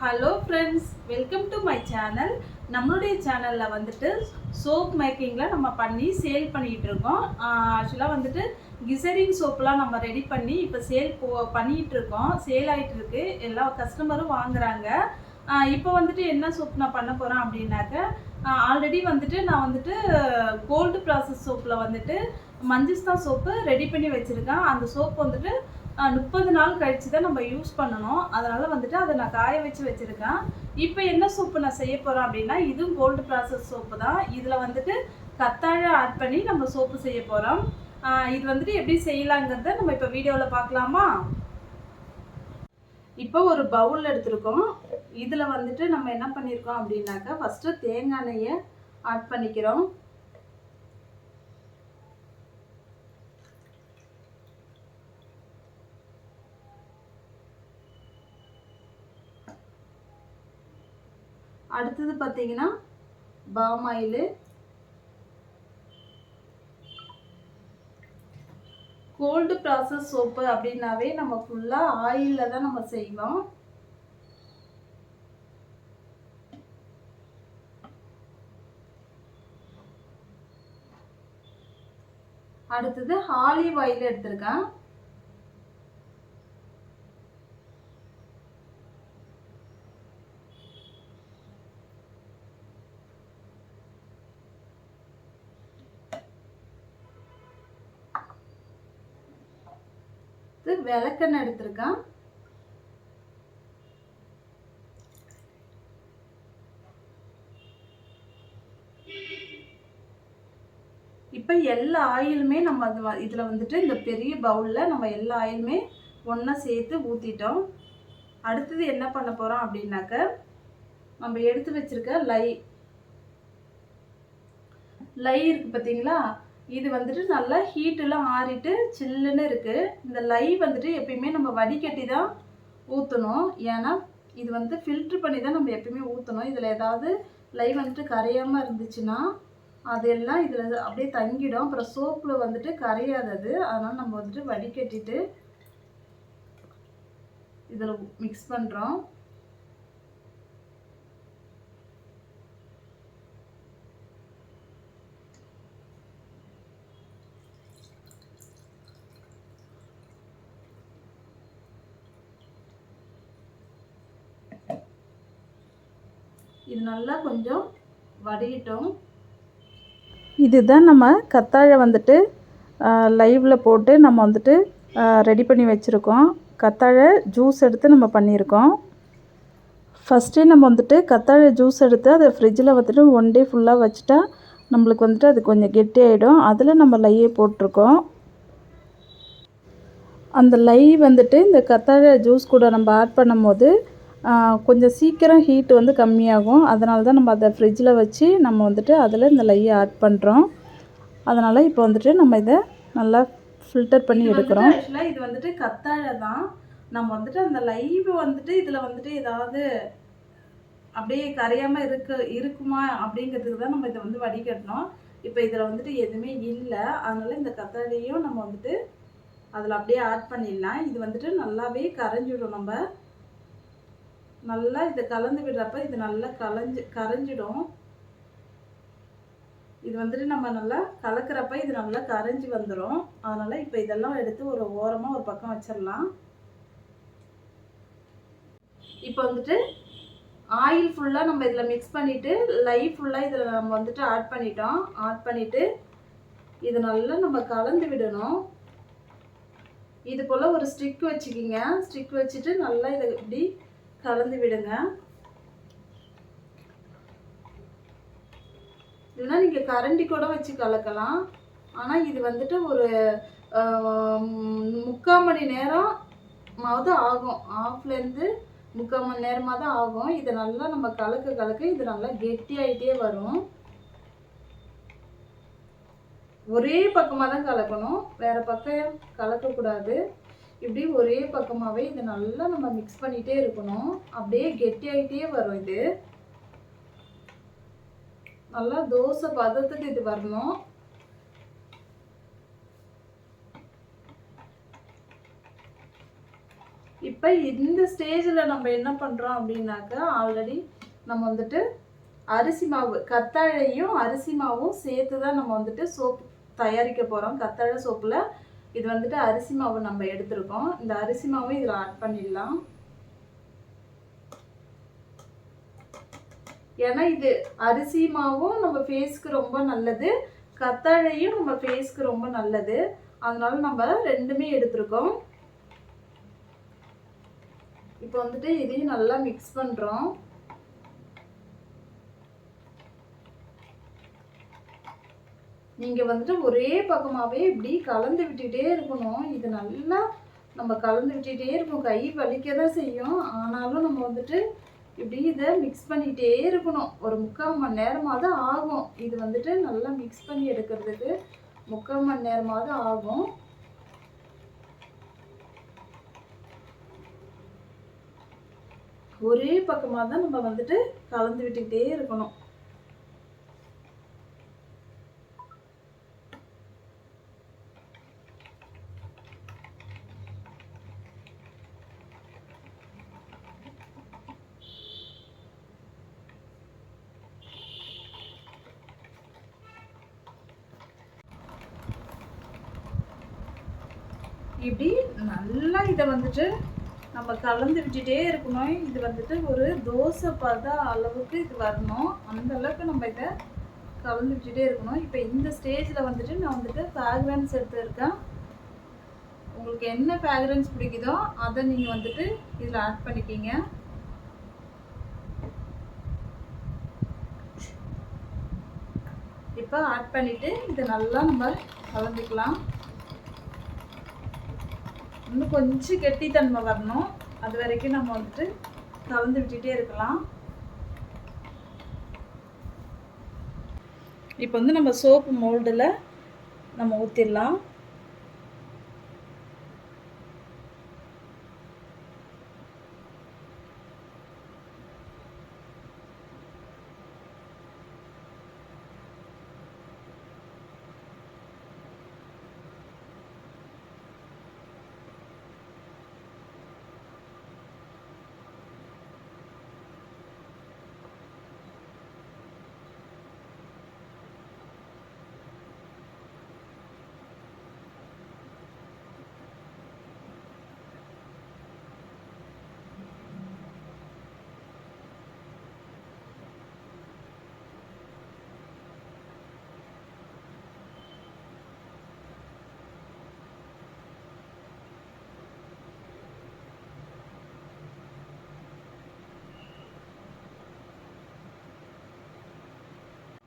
Hello friends welcome to my channel நம்மளுடைய சேனலில் வந்துட்டு சோப் மேக்கிங்கில் நம்ம பண்ணி சேல் பண்ணிகிட்டு இருக்கோம். ஆக்சுவலாக வந்துட்டு கிசரின் சோப்பெலாம் நம்ம ரெடி பண்ணி இப்போ சேல் போ பண்ணிகிட்டு இருக்கோம். சேல் ஆகிட்டு இருக்கு. எல்லா கஸ்டமரும் வாங்குறாங்க. இப்போ வந்துட்டு என்ன சோப் நான் பண்ண போகிறேன் அப்படின்னாக்க ஆல்ரெடி வந்துட்டு நான் வந்துட்டு கோல்டு ப்ராசஸ் சோப்பில் வந்துட்டு மஞ்சிஸ்தா சோப்பு ரெடி பண்ணி வச்சுருக்கேன். அந்த சோப் வந்துட்டு முப்பது நாள் கழிச்சு தான் நம்ம யூஸ் பண்ணணும். அதனால் வந்துட்டு அதை நான் காய வச்சு வச்சுருக்கேன். இப்போ என்ன சோப்பு நான் செய்ய போகிறேன் அப்படின்னா இதுவும் கோல்டு ப்ராசஸ் சோப்பு தான். இதில் வந்துட்டு கத்தாழை ஆட் பண்ணி நம்ம சோப்பு செய்ய போகிறோம் இது வந்துட்டு எப்படி செய்யலாங்கிறத நம்ம இப்போ வீடியோவில் பார்க்கலாமா? இப்போ ஒரு பவுல் எடுத்திருக்கோம். இதில் வந்துட்டு நம்ம என்ன பண்ணியிருக்கோம் அப்படின்னாக்கா ஃபஸ்ட்டு தேங்காய் எண்ணெயை ஆட் பண்ணிக்கிறோம். அடுத்தது பார்த்தீங்கன்னா palm oil gold process soap அப்படின்னாவே நம்ம ஃபுல்லாக ஆயிலில் தான் நம்ம செய்வோம். அடுத்தது ஆலிவ் ஆயில் எடுத்திருக்கேன் இது விளக்கெண்ணெய் எடுத்திருக்கேன். இப்போ எல்லா ஆயிலுமே நம்ம அது இதில் வந்துட்டு இந்த பெரிய பவுலில் நம்ம எல்லா ஆயிலுமே ஒன்றா சேர்த்து ஊற்றிட்டோம் அடுத்தது என்ன பண்ண போகிறோம் அப்படின்னாக்க நம்ம எடுத்து வச்சுருக்க லை லை இருக்குது பார்த்தீங்களா இது வந்துட்டு நல்லா ஹீட்டெல்லாம் ஆறிட்டு சில்லுன்னு இருக்குது இந்த லை வந்துட்டு எப்பயுமே நம்ம வடிகட்டி தான் ஊற்றணும் ஏன்னா இது வந்து ஃபில்ட்ரு பண்ணி தான் நம்ம எப்பயுமே ஊற்றணும் இதில் ஏதாவது லை வந்துட்டு கரையாமல் இருந்துச்சுன்னா அதெல்லாம் இதில் அப்படியே தங்கிடும். அப்புறம் சோப்பில் வந்துட்டு கரையாதது அதனால் நம்ம வந்துட்டு வடிகட்டிட்டு இதில் மிக்ஸ் பண்ணுறோம் இது நல்லா கொஞ்சம் வடிகட்டும் இதுதான் நம்ம கத்தாழை வந்துட்டு லைவில் போட்டு நம்ம வந்துட்டு ரெடி பண்ணி வச்சுருக்கோம். கத்தாழை ஜூஸ் எடுத்து நம்ம பண்ணியிருக்கோம். ஃபஸ்ட்டே நம்ம வந்துட்டு கத்தாழை ஜூஸ் எடுத்து அதை ஃப்ரிட்ஜில் வந்துட்டு ஒன் டே ஃபுல்லாக வச்சுட்டா நம்மளுக்கு வந்துட்டு அது கொஞ்சம் கெட்டியாயிடும் அதில் நம்ம லையை போட்டிருக்கோம். அந்த லை வந்துட்டு இந்த கத்தாழை ஜூஸ் கூட நம்ம ஆட் பண்ணும்போது கொஞ்சம் சீக்கிரம் ஹீட் வந்து கம்மியாகும். அதனால தான் நம்ம அதை ஃப்ரிட்ஜில் வச்சு நம்ம வந்துட்டு அதில் இந்த லையை ஆட் பண்ணுறோம் அதனால் இப்போ வந்துட்டு நம்ம இதை நல்லா ஃபில்டர் பண்ணி எடுக்கிறோம். ஆக்சுவலாக இது வந்துட்டு கத்தாழை தான். நம்ம வந்துட்டு அந்த லைவ் வந்துட்டு இதில் வந்துட்டு ஏதாவது அப்படியே கரையாமல் இருக்க இருக்குமா அப்படிங்கிறதுக்கு தான் நம்ம இதை வந்து வடிகட்டணும். இப்போ இதில் வந்துட்டு எதுவுமே இல்லை. அதனால் இந்த கத்தாழையும் நம்ம வந்துட்டு அதில் அப்படியே ஆட் பண்ணிடலாம். இது வந்துட்டு நல்லாவே கரைஞ்சிடும் நம்ம. நல்லா இதை கலந்து விடுறப்ப இது நல்லா கலைஞ்சு கரைஞ்சிடும். இது வந்துட்டு நம்ம நல்லா கலக்கிறப்ப இது நல்லா கரைஞ்சி வந்துடும் அதனால் இப்போ இதெல்லாம் எடுத்து ஒரு ஓரமாக ஒரு பக்கம் வச்சிடலாம். இப்போ வந்துட்டு ஆயில் ஃபுல்லாக நம்ம இதில் மிக்ஸ் பண்ணிவிட்டு லை ஃபுல்லாக இதில் நம்ம வந்துட்டு ஆட் பண்ணிட்டோம். ஆட் பண்ணிவிட்டு இது நல்லா நம்ம கலந்து விடணும். இது போல் ஒரு ஸ்டிக் வச்சுக்கிங்க. ஸ்டிக் வச்சுட்டு நல்லா இதை இப்படி கலந்து விடுங்க. இல்லைன்னா நீங்கள் கரண்டி கூட வச்சு கலக்கலாம். ஆனால் இது வந்துட்டு ஒரு முக்கால் மணி நேரம் மாவது ஆகும். ஆஃப்லேருந்து முக்கால் மணி நேரமாக தான் ஆகும். இதை நல்லா நம்ம கலக்க கலக்க இது நல்லா கெட்டியாயிட்டே வரும். ஒரே பக்கமாக தான் கலக்கணும். வேறு பக்கம் கலக்கக்கூடாது. இப்படி ஒரே பக்கமாகவே இதை நல்லா நம்ம மிக்ஸ் பண்ணிகிட்டே இருக்கணும். அப்படியே கெட்டியாயிட்டே வரும் இது. நல்லா தோசை பதத்துக்கு இது வரணும். இப்போ இந்த ஸ்டேஜில் நம்ம என்ன பண்ணுறோம் அப்படின்னாக்கா ஆல்ரெடி நம்ம வந்துட்டு அரிசி மாவு கத்தாழையும் அரிசி மாவும் சேர்த்து தான் நம்ம வந்துட்டு சோப் தயாரிக்க போகிறோம் கத்தாழை சோப்பில் இது வந்துட்டு அரிசி மாவு நம்ம எடுத்திருக்கோம். இந்த அரிசி மாவும் இதில் ஆட் பண்ணிடலாம். ஏன்னா இது அரிசி மாவும் நம்ம ஃபேஸ்க்கு ரொம்ப நல்லது. கத்தாழையும் நம்ம ஃபேஸ்க்கு ரொம்ப நல்லது. அதனால நம்ம ரெண்டுமே எடுத்திருக்கோம். இப்போ வந்துட்டு இதையும் நல்லா மிக்ஸ் பண்ணுறோம் நீங்கள் வந்துட்டு ஒரே பக்கமாகவே இப்படி கலந்து விட்டுகிட்டே இருக்கணும். இது நல்லா நம்ம கலந்து விட்டுகிட்டே இருக்கும் கை வலிக்க தான் செய்யும். ஆனாலும் நம்ம வந்துட்டு இப்படி இதை மிக்ஸ் பண்ணிகிட்டே இருக்கணும். ஒரு முக்கால் மணி நேரமாவது ஆகும். இது வந்துட்டு நல்லா மிக்ஸ் பண்ணி எடுக்கிறதுக்கு முக்கால் மணி நேரமாவது ஆகும். ஒரே பக்கமாக தான் நம்ம வந்துட்டு கலந்து விட்டுக்கிட்டே இருக்கணும். இப்படி நல்லா இதை வந்துட்டு நம்ம கலந்து விட்டுட்டே இருக்கணும். இது வந்துட்டு ஒரு தோசை பத அளவுக்கு இது வரணும். அந்த அளவுக்கு நம்ம இதை கலந்து விட்டுட்டே இருக்கணும். இப்போ இந்த ஸ்டேஜில் வந்துட்டு நான் வந்துட்டு ஃப்ராக்ரன்ஸ் எடுத்துருக்கேன். உங்களுக்கு என்ன ஃப்ராக்ரன்ஸ் பிடிக்குதோ அதை நீங்கள் வந்துட்டு இதில் ஆட் பண்ணிக்கிங்க. இப்போ ஆட் பண்ணிவிட்டு இதை நல்லா நம்ம கலந்துக்கலாம். இன்னும் கொஞ்சம் கெட்டித்தன்மை வரணும். அது வரைக்கும் நம்ம வந்துட்டு கலந்து விட்டுட்டே இருக்கலாம். இப்போ வந்து நம்ம சோப்பு மோல்டில் நம்ம ஊற்றிடலாம்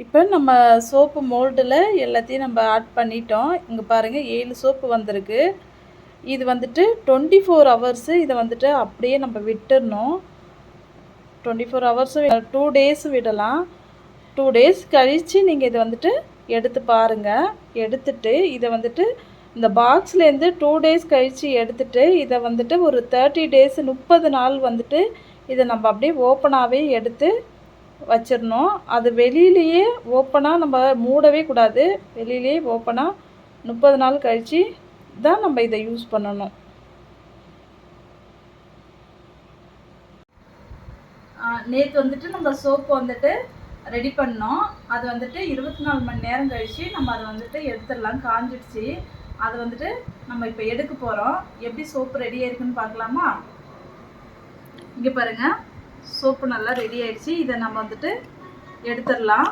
இப்போ நம்ம சோப்பு மோல்டில் எல்லாத்தையும் நம்ம ஆட் பண்ணிட்டோம். இங்கே பாருங்கள் ஏழு சோப்பு வந்திருக்கு. இது வந்துட்டு டுவெண்ட்டி ஃபோர் ஹவர்ஸு இதை வந்துட்டு அப்படியே நம்ம விட்டுடணும். டுவெண்ட்டி ஃபோர் ஹவர்ஸும் டூ டேஸ் விடலாம். டூ டேஸ் கழித்து நீங்கள் இதை வந்துட்டு எடுத்து பாருங்கள் எடுத்துட்டு இதை வந்துட்டு இந்த பாக்ஸ்லேருந்து டூ டேஸ் கழித்து எடுத்துட்டு இதை வந்துட்டு ஒரு தேர்ட்டி டேஸ் முப்பது நாள் வந்துட்டு இதை நம்ம அப்படியே ஓப்பனாகவே எடுத்து வச்சிடணும். அது வெளியிலேயே ஓப்பனாக நம்ம மூடவே கூடாது. வெளியிலேயே ஓப்பனாக முப்பது நாள் கழித்து தான் நம்ம இதை யூஸ் பண்ணணும். நேற்று வந்துட்டு நம்ம சோப்பு வந்துட்டு ரெடி பண்ணோம். அது வந்துட்டு இருபத்தி நாலு மணி நேரம் கழித்து நம்ம அதை வந்துட்டு எடுத்துடலாம். காஞ்சிடுச்சு. அதை வந்துட்டு நம்ம இப்போ எடுக்க போகிறோம் எப்படி சோப்பு ரெடி ஆயிருக்குன்னு பார்க்கலாமா? இங்கே பாருங்கள் சோப்பு நல்லா ரெடி ஆயிடுச்சு. இதை நம்ம வந்துட்டு எடுத்துடலாம்.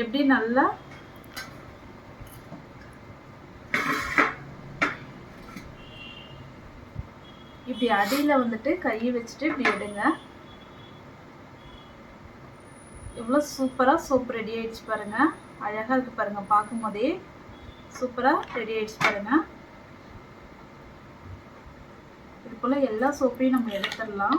எப்படி நல்லா இப்படி அடியில் வந்துட்டு கையை வச்சுட்டு இப்படி எடுங்க. எவ்வளோ சூப்பராக சோப் ரெடி ஆயிடுச்சு பாருங்கள் அழகாக இருக்குது பாருங்கள் பார்க்கும் போதே சூப்பராக ரெடி ஆயிடுச்சு பாருங்கள் இது போல் எல்லா சோப்பையும் நம்ம எடுத்துடலாம்.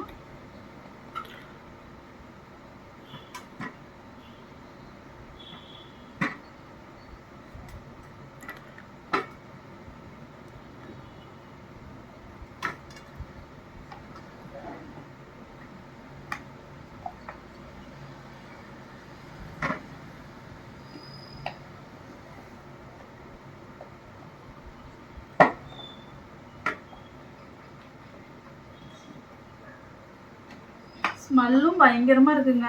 ஸ்மெல்லும் பயங்கரமா இருக்குங்க.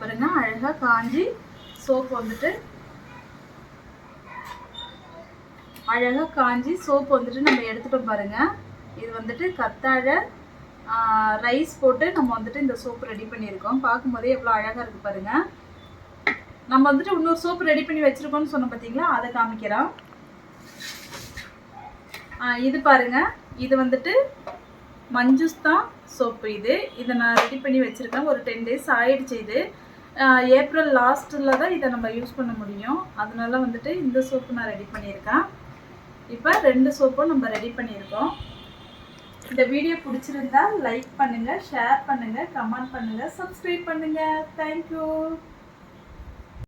பாருங்க அழகா காஞ்சி சோப் வந்துட்டு அழகா காஞ்சி சோப் வந்துட்டு நம்ம எடுத்துட்டோம் பாருங்க. இது வந்துட்டு கத்தாழை ரைஸ் போட்டு நம்ம வந்துட்டு இந்த சோப் ரெடி பண்ணியிருக்கோம். பார்க்கும்போதே எவ்வளோ அழகாக இருக்கு பாருங்க. நம்ம வந்துட்டு இன்னொரு சோப் ரெடி பண்ணி வச்சிருக்கோம்னு சொன்னோம் பார்த்தீங்களா அதை காமிக்கிறோம். இது பாருங்க. இது வந்துட்டு மஞ்சுஸ்தான் சோப்பு இது. இதை நான் ரெடி பண்ணி வச்சுருக்கேன். ஒரு டென் டேஸ் ஆயிடுச்சு இது. ஏப்ரல் லாஸ்ட்டில் தான் இதை நம்ம யூஸ் பண்ண முடியும். அதனால வந்துட்டு இந்த சோப்பு நான் ரெடி பண்ணியிருக்கேன். இப்போ ரெண்டு சோப்பும் நம்ம ரெடி பண்ணியிருக்கோம். இந்த வீடியோ பிடிச்சிருந்தா லைக் பண்ணுங்கள் ஷேர் பண்ணுங்கள் கமெண்ட் பண்ணுங்கள் சப்ஸ்கிரைப் பண்ணுங்கள் தேங்க்யூ